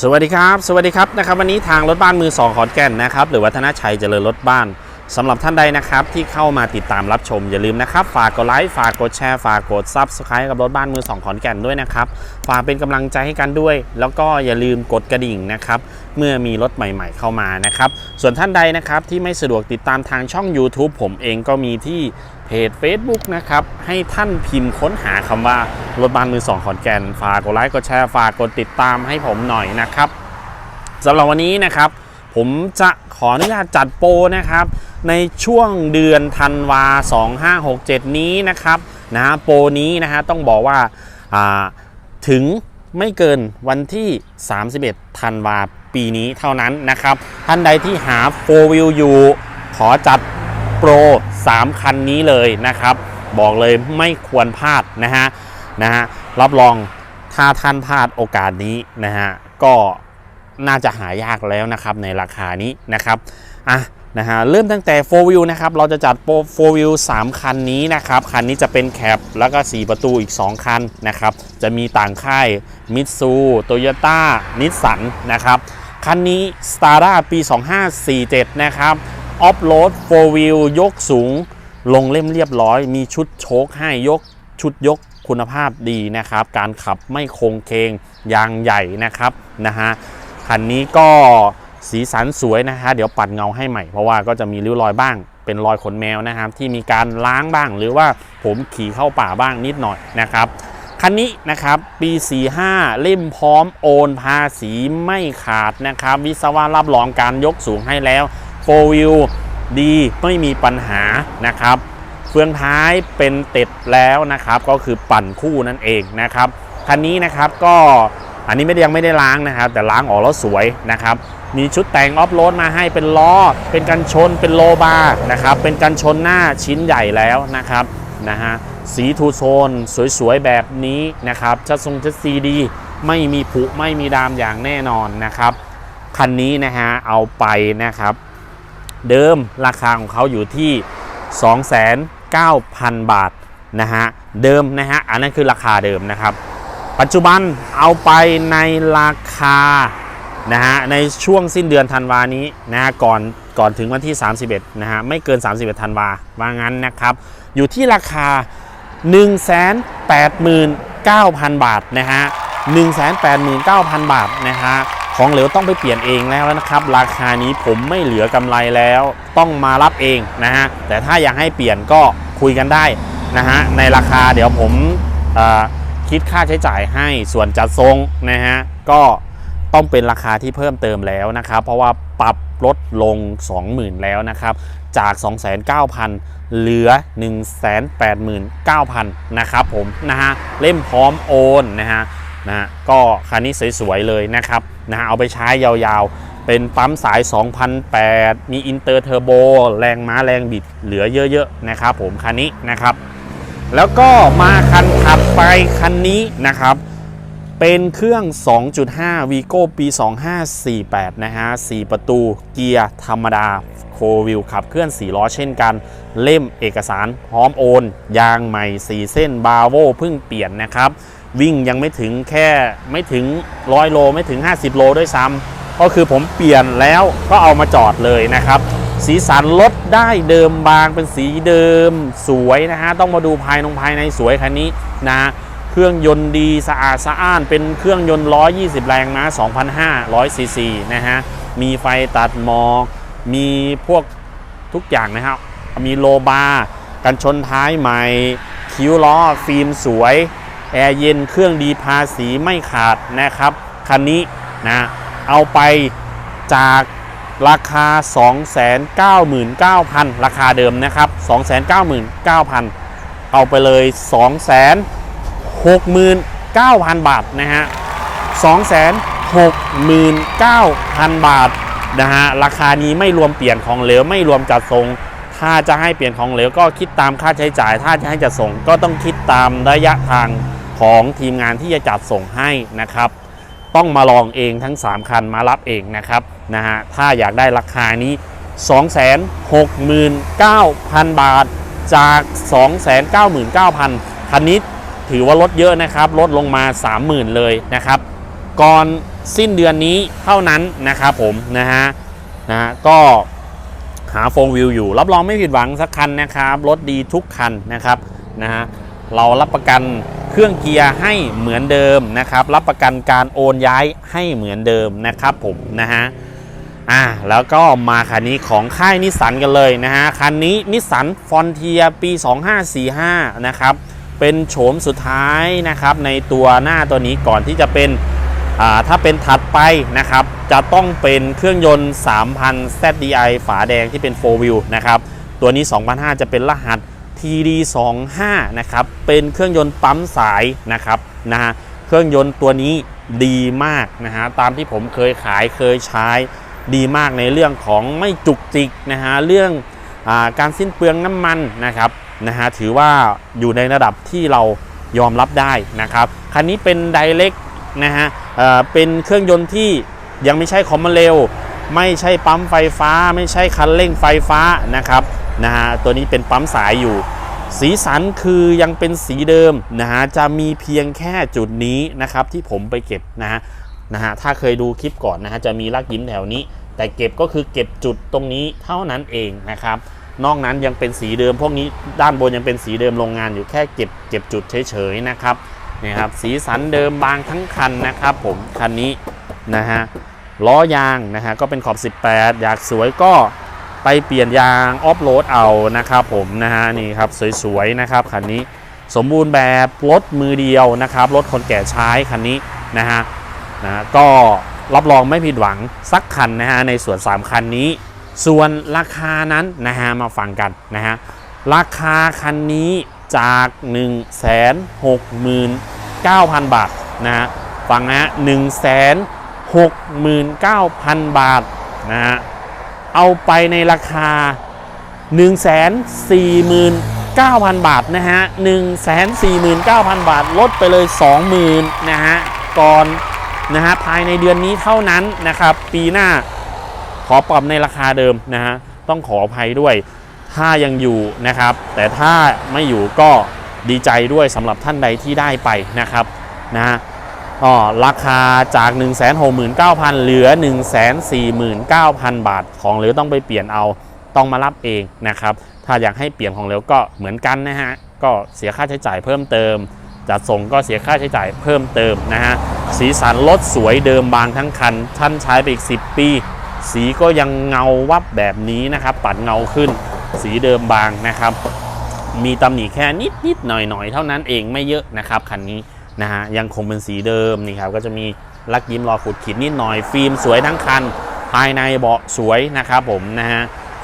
สวัสดีครับ สวัสดีครับนะครับ วันนี้ทางรถบ้านมือสองขอนแก่นนะครับ หรือวัฒนชัยเจริญรถบ้าน สำหรับท่านใดนะครับที่เข้ามาติดตามรับชมอย่าลืมนะครับ ฝากกดไลค์ฝากกดแชร์ฝากกดซับสไครต์กับรถบ้านมือสองขอนแก่นด้วยนะครับ ฝากเป็นกำลังใจให้กันด้วย แล้วก็อย่าลืมกดกระดิ่งนะครับ เมื่อมีรถใหม่ ๆ เข้ามานะครับ ส่วนท่านใดนะครับที่ไม่สะดวกติดตามทางช่อง YouTube ผมเองก็มีที่เพจ Facebook นะครับ ให้ท่านพิมพ์ค้นหาคำว่ารถบ้านมือสองขอนแก่น ฝากกดไลค์กดแชร์ฝากกดติดตามให้ผมหน่อยนะครับสำหรับวันนี้นะครับ ผมจะขออนุญาตจัดโปรนะครับ ในช่วงเดือนธันวา 2567 นี้นะครับนะฮะโปรนี้นะฮะต้องบอกว่าอ่าถึงไม่เกินวันที่ 31 ธันวาปีนี้เท่านั้นนะครับ ท่านใดที่หา4 w h e e l อยู่ขอจัดโปร 3 คันนี้เลยนะครับ บอกเลยไม่ควรพลาดนะฮะนะฮะรับรองถ้าท่านพลาดโอกาสนี้นะฮะก็ น่าจะหายากแล้วนะครับในราคานี้นะครับอะนะฮะเริ่มตั้งแต่ 4 wheel นะครับเราจะจัดโปร4 wheel 3 คันนี้นะครับ คันนี้จะเป็นแคปแล้วก็ 4 ประตูอีก 2 คันนะครับ จะมีต่างค่ายมิตซูโตโยต้านิสสันนะครับ คันนี้ s t a r a ปี 2547 นะครับออฟโรด4 wheel ยกสูง ลงเล่มเรียบร้อย มีชุดโชคให้ยกชุดยกคุณภาพดีนะครับ การขับไม่โคงเคงยางใหญ่นะครับนะฮะ คันนี้ก็สีสันสวยนะฮะเดี๋ยวปัดเงาให้ใหม่ เพราะว่าก็จะมีริ้วรอยบ้าง เป็นรอยขนแมวนะครับ ที่มีการล้างบ้าง หรือว่าผมขี่เข้าป่าบ้างนิดหน่อยนะครับคันนี้นะครับปี 45 เล่มพร้อมโอนภาษีไม่ขาดนะครับ วิศวะรับรองการยกสูงให้แล้วโฟวิวดีไม่มีปัญหานะครับ เฟืองท้ายเป็นเต็ดแล้วนะครับ ก็คือปั่นคู่นั่นเองนะครับ คันนี้นะครับก็ อันนี้ไม่ได้ยังไม่ได้ล้างนะครับ แต่ล้างออกแล้วสวยนะครับ มีชุดแต่งออฟโรดมาให้เป็นล้อ เป็นกันชน เป็นโลบาร์นะครับ เป็นกันชนหน้าชิ้นใหญ่แล้วนะครับนะฮะ สีทูโซนสวยๆ แบบนี้นะครับชัดทรงชัดซีดี ไม่มีผุไม่มีดามอย่างแน่นอนนะครับ คันนี้นะฮะเอาไปนะครับ เดิมราคาของเขาอยู่ที่ 29,000 บาทนะฮะ เดิมนะฮะ อันนั้นคือราคาเดิมนะครับ ปัจจุบันเอาไปในราคานะฮะในช่วงสิ้นเดือนธันวานี้นะฮะก่อนก่อนถึงวันที่ 31นะฮะไม่เกิน 31ธันวาว่างั้นนะครับ อยู่ที่ราคา 189,000 บาทนะฮะ189,000 บาทนะฮะของเหลวต้องไปเปลี่ยนเองแล้วนะครับ ราคานี้ผมไม่เหลือกำไรแล้วต้องมารับเองนะฮะแต่ถ้าอยากให้เปลี่ยนก็คุยกันได้นะฮะในราคาเดี๋ยวผมอ่อ คิดค่าใช้จ่ายให้ส่วนจัดทรงนะฮะก็ต้องเป็นราคาที่เพิ่มเติมแล้วนะครับ เพราะว่าปรับลดลง 20,000 แล้วนะครับ จาก 29,000 เหลือ 189,000 นะครับผมนะฮะเล่มพร้อมโอนนะฮะนะฮะก็คันนี้สวยๆเลยนะครับนะฮะเอาไปใช้ยาวๆ เป็นปั๊มสาย 2008 มีอินเตอร์เทอร์โบ แรงม้าแรงบิดเหลือเยอะๆ นะครับผมคันนี้นะครับ แล้วก็มาคันถัดไปคันนี้นะครับ เป็นเครื่อง 2.5 v ีโก้ปี 2548 นะฮะ 4 ประตูเกียร์ธรรมดาโควิลขับเคลื่อน 4 ล้อเช่นกัน เล่มเอกสารพร้อมโอน ยางใหม่ 4 เส้นบาโวเพิ่งเปลี่ยนนะครับ วิ่งยังไม่ถึงแค่ไม่ถึง 100 โลไม่ถึง 50 โลด้วยซ้ำ ก็คือผมเปลี่ยนแล้วก็เอามาจอดเลยนะครับ สีสันรถได้เดิมบางเป็นสีเดิมสวยนะฮะต้องมาดูภายนงภายในสวยคันนี้นะเครื่องยนต์ดีสะอาดสะอ้าน เป็นเครื่องยนต์ 120 แรงม้า2,500ซีซีนะฮะมีไฟตัดหมอกมีพวกทุกอย่างนะครับ มีโลบาร์กันชนท้ายใหม่ คิ้วล้อ ฟิล์มสวย แอร์เย็นเครื่องดีภาษีไม่ขาดนะครับ คันนี้นะ เอาไปจากราคา 299,000 ราคาเดิมนะครับ 299,000 เอาไปเลย 269,000 บาทนะฮะ 269,000 บาทนะฮะ ราคานี้ไม่รวมเปลี่ยนของเหลว ไม่รวมจัดส่ง ถ้าจะให้เปลี่ยนของเหลวก็คิดตามค่าใช้จ่าย ถ้าจะให้จัดส่งก็ต้องคิดตามระยะทางของทีมงานที่จะจัดส่งให้นะครับ ต้องมาลองเองทั้ง 3 คันมารับเองนะครับนะฮะถ้าอยากได้ราคานี้ 269,000 บาทจาก 299,000 คันนี้ถือว่าลดเยอะนะครับ ลดลงมา 30,000 เลยนะครับ ก่อนสิ้นเดือนนี้เท่านั้นนะครับผมนะฮะนะฮะก็หาโฟงวิวอยู่ รับรองไม่ผิดหวังสักคันนะครับ รถดีทุกคันนะครับนะฮะ เรารับประกันเครื่องเกียร์ให้เหมือนเดิมนะครับ รับประกันการโอนย้ายให้เหมือนเดิมนะครับผมนะฮะอ่าแล้วก็มาคันนี้ของค่ายนิสสันกันเลยนะฮะคันนี้นิสสันฟอนเทียปี 2545 นะครับเป็นโฉมสุดท้ายนะครับในตัวหน้าตัวนี้ก่อนที่จะเป็นอ่าถ้าเป็นถัดไปนะครับ จะต้องเป็นเครื่องยนต์ 3,000 ZDI ฝาแดงที่เป็น4 wheel นะครับ ตัวนี้ 2,500 จะเป็นรหัส TD25 นะครับเป็นเครื่องยนต์ปั๊มสายนะครับนะฮะเครื่องยนต์ตัวนี้ดีมากนะฮะตามที่ผมเคยขายเคยใช้ดีมากในเรื่องของไม่จุกจิกนะฮะเรื่องอาการสิ้นเปลืองน้ำมันนะครับนะฮะถือว่าอยู่ในระดับที่เรายอมรับได้นะครับคันนี้เป็นไดเล็กนะฮะเอ่อเป็นเครื่องยนต์ที่ยังไม่ใช่คอมมานเร็วไม่ใช่ปั๊มไฟฟ้า ไม่ใช่คันเร่งไฟฟ้านะครับ นะฮะตัวนี้เป็นปั๊มสายอยู่ สีสันคือยังเป็นสีเดิมนะฮะจะมีเพียงแค่จุดนี้นะครับที่ผมไปเก็บนะฮะนะฮะถ้าเคยดูคลิปก่อนนะฮะจะมีลักยิ้มแถวนี้ แต่เก็บก็คือเก็บจุดตรงนี้เท่านั้นเองนะครับนอกนั้นยังเป็นสีเดิม พวกนี้ด้านบนยังเป็นสีเดิมโรงงานอยู่แค่เก็บเก็บจุดเฉยๆนะครับนี่ครับสีสันเดิมบางทั้งคันนะครับผมคันนี้นะฮะล้อยางนะฮะก็เป็นขอบ 18 อยากสวยก็ ไปเปลี่ยนยางออฟโรดเอานะครับผมนะฮะนี่ครับสวยๆนะครับคันนี้สมบูรณ์แบบรถมือเดียวนะครับรถคนแก่ใช้คันนี้นะฮะนะก็รับรองไม่ผิดหวังสักคันนะฮะในส่วน 3 คันนี้ ส่วนราคานั้นนะฮะมาฟังกันนะฮะราคาคันนี้จาก 1 6 9 0 0 0 บาทนะฮะฟังนะฮะ1 6 9 0 0 0 บาทนะฮะ เอาไปในราคา 1 4 9 0 0 0 บาทนะฮะ 1 4 9 0 0 0 บาทลดไปเลย 20,000นะฮะ ก่อนนะฮะภายในเดือนนี้เท่านั้นนะครับ ปีหน้าขอปรับในราคาเดิมนะฮะ ต้องขออภัยด้วย ถ้ายังอยู่นะครับ แต่ถ้าไม่อยู่ก็ดีใจด้วยสำหรับท่านใดที่ได้ไปนะครับนะฮะ อ๋อราคาจาก 169,000 เหลือ 149,000 บาท ของเหลือต้องไปเปลี่ยนเอาต้องมารับเองนะครับ ถ้าอยากให้เปลี่ยนของเหลวก็เหมือนกันนะฮะ ก็เสียค่าใช้จ่ายเพิ่มเติม จัดส่งก็เสียค่าใช้จ่ายเพิ่มเติมนะฮะ สีสันรถสวยเดิมบางทั้งคัน ท่านใช้ไปอีก 10 ปี สีก็ยังเงาวับแบบนี้นะครับ ปัดเงาขึ้น สีเดิมบางนะครับ มีตำหนิแค่นิดนิดๆหน่อยหน่อยๆเท่านั้นเองไม่เยอะนะครับคันนี้ นะฮะยังคงเป็นสีเดิมนี่ครับก็จะมีลักยิ้มรอขุดขีดนิดหน่อยฟิล์มสวยทั้งคัน ภายในเบาะสวยนะครับผมนะฮะ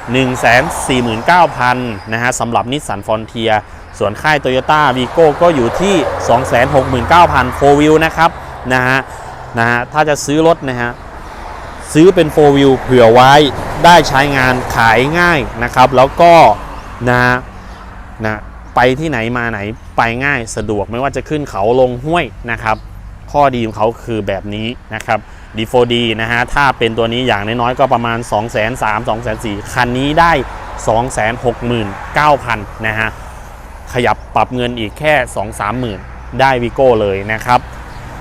149,000นะฮะสำหรับนิสสันฟอนเทียส่วนค่าย Toyota v i g o ก็อยู่ที่ 269,000 4 wheel นะครับนะฮะนะฮะถ้าจะซื้อรถนะฮะซื้อเป็น4 wheel เผื่อไว้ได้ใช้งานขายง่ายนะครับ แล้วก็นะนะไปที่ไหนมาไหน ไปง่ายสะดวกไม่ว่าจะขึ้นเขาลงห้วยนะครับ ข้อดีของเขาคือแบบนี้นะครับ D4D นะฮะ ถ้าเป็นตัวนี้อย่างน้อยๆก็ประมาณ 2 3 0 0 0 2 4 0 0 คันนี้ได้ 269,000 นะฮะ ขยับปรับเงินอีกแค่ 2 3 0 0 0 0 ได้วิโก้เลยนะครับ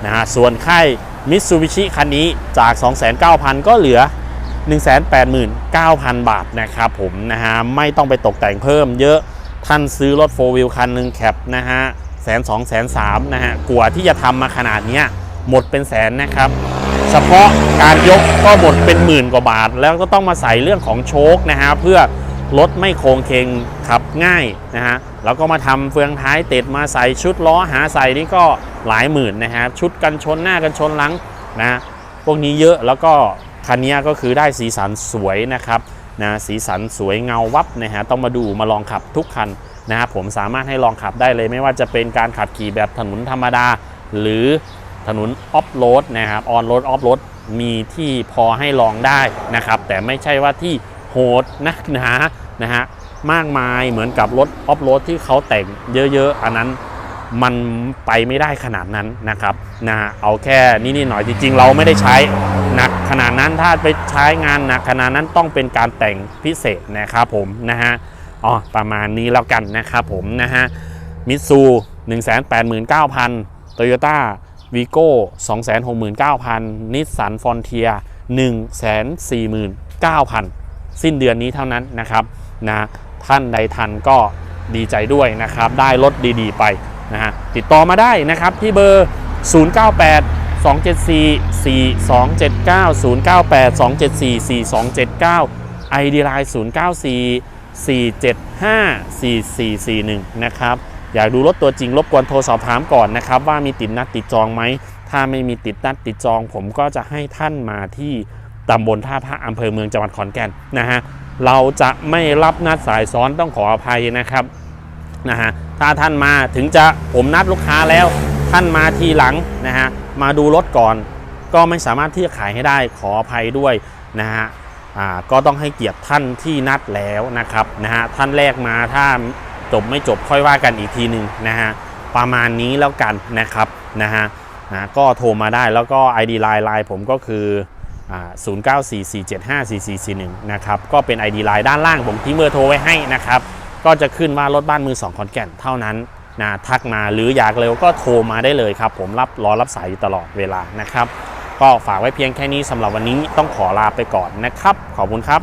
นะฮะส่วนค่ายมิตซูบิชิคันนี้จาก29,000 ก็เหลือ 189,000 บาทนะครับผมนะฮะ ไม่ต้องไปตกแต่งเพิ่มเยอะ ท่านซื้อรถโฟวิลคันหนึ่งแคปนะฮะแสนสองแสนสามนะฮะกว่าที่จะทำมาขนาดเนี้ยหมดเป็นแสนนะครับ เฉพาะการยกก็หมดเป็นหมื่นกว่าบาท แล้วก็ต้องมาใส่เรื่องของโชคนะฮะเพื่อรถไม่โค้งเคงขับง่ายนะฮะแล้วก็มาทำเฟืองท้ายติดมาใส่ชุดล้อหาใส่นี่ก็หลายหมื่นนะฮะชุดกันชนหน้ากันชนหลังนะพวกนี้เยอะแล้วก็คันนี้ก็คือได้สีสันสวยนะครับ นะสีสันสวยเงาวับนะฮะต้องมาดูมาลองขับทุกคันนะครับผมสามารถให้ลองขับได้เลย ไม่ว่าจะเป็นการขับขี่แบบถนนธรรมดา หรือถนนออฟโรดนะครับออนโรดออฟโรดมีที่พอให้ลองได้นะครับ แต่ไม่ใช่ว่าที่โหดนักหนานะฮะมากมายเหมือนกับรถออฟโรดที่เขาแต่งเยอะๆ อันนั้นมันไปไม่ได้ขนาดนั้นนะครับนะฮะเอาแค่นิดๆหน่อยจริงๆ เราไม่ได้ใช้ ขนาดนั้นถ้าไปใช้งานหนักขนาดนั้นต้องเป็นการแต่งพิเศษนะครับผมนะฮะอ๋อประมาณนี้แล้วกันนะครับผมนะฮะมิตซู189,000โตโยต้าวีโก้269,000นิสสันฟอนเทีย149,000 สิ้นเดือนนี้เท่านั้นนะครับนะท่านใดทันก็ดีใจด้วยนะครับ ได้รถดีๆไปนะฮะติดต่อมาได้นะครับที่เบอร์ 098 274 4279 098 274 4279 ID Line 094 475 4441 นะครับ อยากดูรถตัวจริงรบกวนโทรสอบถามก่อนนะครับ ว่ามีติดนัดติดจองไหม ถ้าไม่มีติดนัดติดจอง ผมก็จะให้ท่านมาที่ตำบลท่าพระอำเภอเมืองจังหวัดขอนแก่นนะฮะเราจะไม่รับนัดสายซ้อนต้องขออภัยนะครับนะฮะถ้าท่านมาถึงจะผมนัดลูกค้าแล้ว ท่านมาทีหลังนะฮะ มาดูรถก่อน ก็ไม่สามารถที่จะขายให้ได้ขออภัยด้วยนะฮะอ่าก็ต้องให้เกียรติท่านที่นัดแล้วนะครับนะฮะท่านแรกมาถ้าจบไม่จบค่อยว่ากันอีกทีหนึ่งนะฮะประมาณนี้แล้วกันนะครับนะฮะนะก็โทรมาได้แล้วก็ ID Line ไลน์ผมก็คืออ่า0944754441 นะครับ ก็เป็น ID Line ด้านล่างผมทิ้งเบอร์โทรไว้ให้นะครับ ก็จะขึ้นว่ารถบ้านมือสองขอนแก่นเท่านั้น นะทักมาหรืออยากเร็วก็โทรมาได้เลยครับ ผมรับรอรับสายอยู่ตลอดเวลานะครับ ก็ฝากไว้เพียงแค่นี้สำหรับวันนี้ต้องขอลาไปก่อนนะครับ ขอบคุณครับ